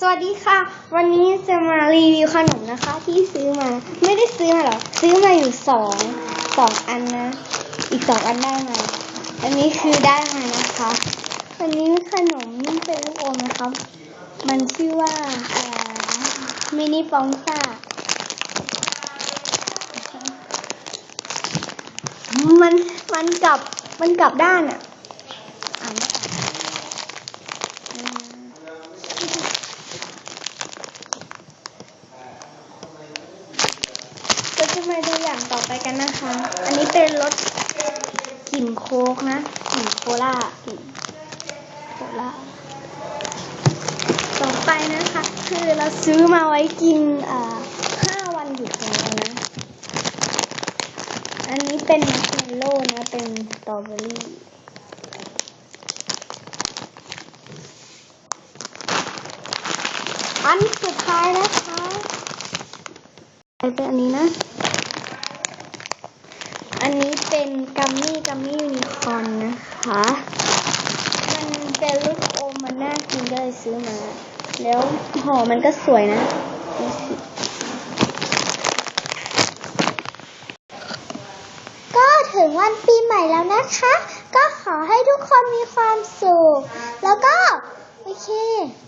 สวัสดีค่ะ วันนี้จะมารีวิวขนมนะคะ ที่ซื้อมา ไม่ได้ซื้อมาหรอกซื้อมาอยู่สองสองอันนะ อีกสองอันได้มาอันนี้คือได้มานะคะอันนี้ขนมเป็นลูกอมนะครับมันชื่อว่ามินิปองซ่ามันมันกลับมันกลับด้านอะ ก็จะมาดูอย่างต่อไปกันนะคะ อันนี้เป็นรสกลิ่นโค้กนะกลิ่นโคลากลิ่นโคลาต่อไปนะคะคือเราซื้อมาไว้กินอ่าห้าวันหยุดของเรานะ อันนี้เป็นมัชเมลโล่นะเป็นสตรอเบอรี่อันสุดท้ายนะคะไปเป็นอันนี้นะ เป็นกัมมี่กัมมี่ยูนิคอร์นนะคะ มันเป็นลูกอมมันน่ากินก็เลยซื้อมา แล้วห่อมันก็สวยนะดูสิก็ถึงวันปีใหม่แล้วนะคะ ก็ขอให้ทุกคนมีความสุข แล้วก็โอเค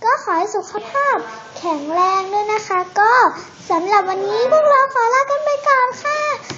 ก็ขอให้สุขภาพแข็งแรงด้วยนะคะ ก็สำหรับวันนี้พวกเราขอลากันไปก่อนค่ะ